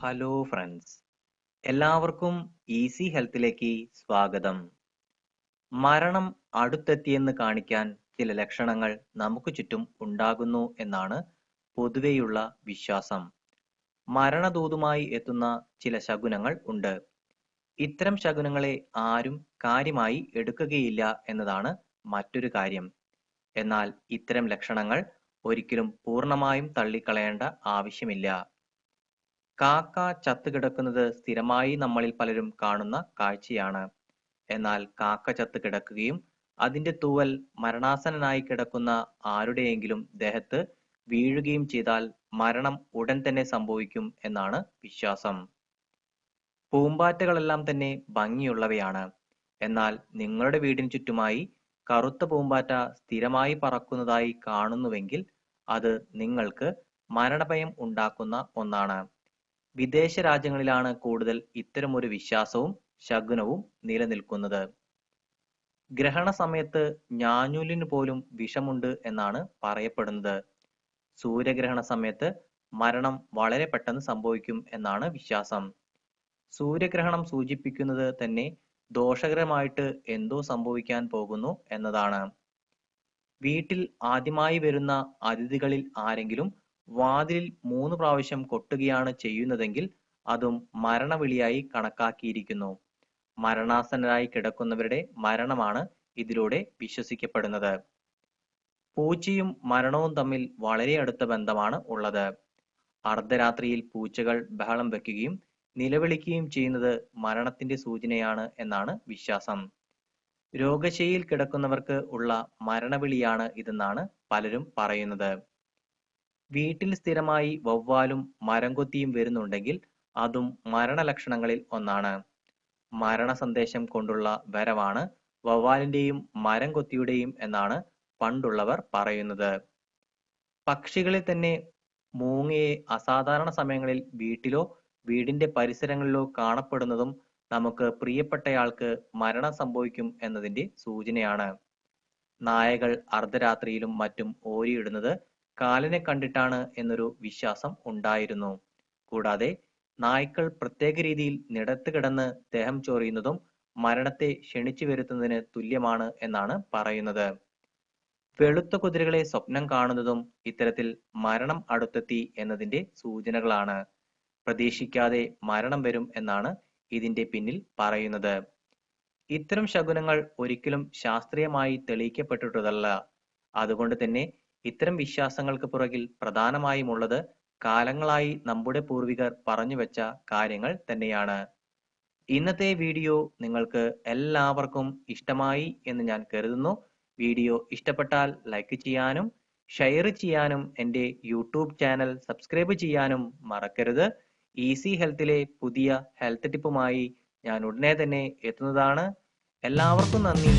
Hello friends എല്ലാവർക്കും easy ഹെൽത്തിലേക്ക് സ്വാഗതം. മരണം അടുത്തെത്തിയെന്ന് കാണിക്കാൻ ചില ലക്ഷണങ്ങൾ നമുക്ക് ചുറ്റും ഉണ്ടാകുന്നു എന്നാണ് പൊതുവെയുള്ള വിശ്വാസം. മരണദൂതുമായി എത്തുന്ന ചില ശകുനങ്ങൾ ഉണ്ട്. ഇത്തരം ശകുനങ്ങളെ ആരും കാര്യമായി എടുക്കുകയില്ല എന്നതാണ് മറ്റൊരു കാര്യം. എന്നാൽ ഇത്തരം ലക്ഷണങ്ങൾ ഒരിക്കലും പൂർണമായും തള്ളിക്കളയേണ്ട ആവശ്യമില്ല. കാക്ക ചത്തുകിടക്കുന്നത് സ്ഥിരമായി നമ്മളിൽ പലരും കാണുന്ന കാഴ്ചയാണ്. എന്നാൽ കാക്ക ചത്ത് കിടക്കുകയും അതിന്റെ തൂവൽ മരണാസന്നനായി കിടക്കുന്ന ആരുടെയെങ്കിലും ദേഹത്ത് വീഴുകയും ചെയ്താൽ മരണം ഉടൻ തന്നെ സംഭവിക്കും എന്നാണ് വിശ്വാസം. പൂമ്പാറ്റകളെല്ലാം തന്നെ ഭംഗിയുള്ളവയാണ്. എന്നാൽ നിങ്ങളുടെ വീടിന് ചുറ്റുമായി കറുത്ത പൂമ്പാറ്റ സ്ഥിരമായി പറക്കുന്നതായി കാണുന്നുവെങ്കിൽ അത് നിങ്ങൾക്ക് മരണഭയം ഉണ്ടാക്കുന്ന ഒന്നാണ്. വിദേശ രാജ്യങ്ങളിലാണ് കൂടുതൽ ഇത്തരമൊരു വിശ്വാസവും ശകുനവും നിലനിൽക്കുന്നത്. ഗ്രഹണ സമയത്ത് ഞാഞ്ഞൂലിന് പോലും വിഷമുണ്ട് എന്നാണ് പറയപ്പെടുന്നത്. സൂര്യഗ്രഹണ സമയത്ത് മരണം വളരെ പെട്ടെന്ന് സംഭവിക്കും എന്നാണ് വിശ്വാസം. സൂര്യഗ്രഹണം സൂചിപ്പിക്കുന്നത് തന്നെ ദോഷകരമായിട്ട് എന്തോ സംഭവിക്കാൻ പോകുന്നു എന്നതാണ്. വീട്ടിൽ ആദ്യമായി വരുന്ന അതിഥികളിൽ ആരെങ്കിലും വാതിലിൽ മൂന്ന് പ്രാവശ്യം കൊട്ടുകയാണ് ചെയ്യുന്നതെങ്കിൽ അതും മരണവിളിയായി കണക്കാക്കിയിരിക്കുന്നു. മരണാസന്നരായി കിടക്കുന്നവരുടെ മരണമാണ് ഇതിലൂടെ വിശ്വസിക്കപ്പെടുന്നത്. പൂച്ചയും മരണവും തമ്മിൽ വളരെ അടുത്ത ബന്ധമാണ് ഉള്ളത്. അർദ്ധരാത്രിയിൽ പൂച്ചകൾ ബഹളം വെക്കുകയും നിലവിളിക്കുകയും ചെയ്യുന്നത് മരണത്തിന്റെ സൂചനയാണ് എന്നാണ് വിശ്വാസം. രോഗശയിൽ കിടക്കുന്നവർക്ക് ഉള്ള മരണവിളിയാണ് ഇതെന്നാണ് പലരും പറയുന്നത്. വീട്ടിൽ സ്ഥിരമായി വവ്വാലും മരംകൊത്തിയും വരുന്നുണ്ടെങ്കിൽ അതും മരണലക്ഷണങ്ങളിൽ ഒന്നാണ്. മരണ സന്ദേശം കൊണ്ടുള്ള വരവാണ് വവ്വാലിന്റെയും മരം കൊത്തിയുടെയും എന്നാണ് പണ്ടുള്ളവർ പറയുന്നത്. പക്ഷികളിൽ തന്നെ മൂങ്ങയെ അസാധാരണ സമയങ്ങളിൽ വീട്ടിലോ വീടിന്റെ പരിസരങ്ങളിലോ കാണപ്പെടുന്നതും നമുക്ക് പ്രിയപ്പെട്ടയാൾക്ക് മരണം സംഭവിക്കും എന്നതിന്റെ സൂചനയാണ്. നായകൾ അർദ്ധരാത്രിയിലും മറ്റും ഓരിയിടുന്നത് കാലിനെ കണ്ടിട്ടാണ് എന്നൊരു വിശ്വാസം ഉണ്ടായിരുന്നു. കൂടാതെ നായ്ക്കൾ പ്രത്യേക രീതിയിൽ നിടത്ത് കിടന്ന് ദേഹം ചൊറിയുന്നതും മരണത്തെ ക്ഷണിച്ചു വരുത്തുന്നതിന് തുല്യമാണ് എന്നാണ് പറയുന്നത്. വെളുത്ത കുതിരകളെ സ്വപ്നം കാണുന്നതും ഇത്തരത്തിൽ മരണം അടുത്തെത്തി എന്നതിന്റെ സൂചനകളാണ്. പ്രതീക്ഷിക്കാതെ മരണം വരും എന്നാണ് ഇതിന്റെ പിന്നിൽ പറയുന്നത്. ഇത്തരം ശകുനങ്ങൾ ഒരിക്കലും ശാസ്ത്രീയമായി തെളിയിക്കപ്പെട്ടിട്ടതല്ല അതുകൊണ്ട് തന്നെ ഇത്തരം വിശ്വാസങ്ങൾക്ക് പുറകിൽ പ്രധാനമായും ഉള്ളത് കാലങ്ങളായി നമ്മുടെ പൂർവികർ പറഞ്ഞു വെച്ച കാര്യങ്ങൾ തന്നെയാണ്. ഇന്നത്തെ വീഡിയോ നിങ്ങൾക്ക് എല്ലാവർക്കും ഇഷ്ടമായി എന്ന് ഞാൻ കരുതുന്നു. വീഡിയോ ഇഷ്ടപ്പെട്ടാൽ ലൈക്ക് ചെയ്യാനും ഷെയർ ചെയ്യാനും എന്റെ യൂട്യൂബ് ചാനൽ സബ്സ്ക്രൈബ് ചെയ്യാനും മറക്കരുത്. ഈസി ഹെൽത്തിലെ പുതിയ ഹെൽത്ത് ടിപ്പുമായി ഞാൻ ഉടനെ തന്നെ എത്തുന്നതാണ്. എല്ലാവർക്കും നന്ദി.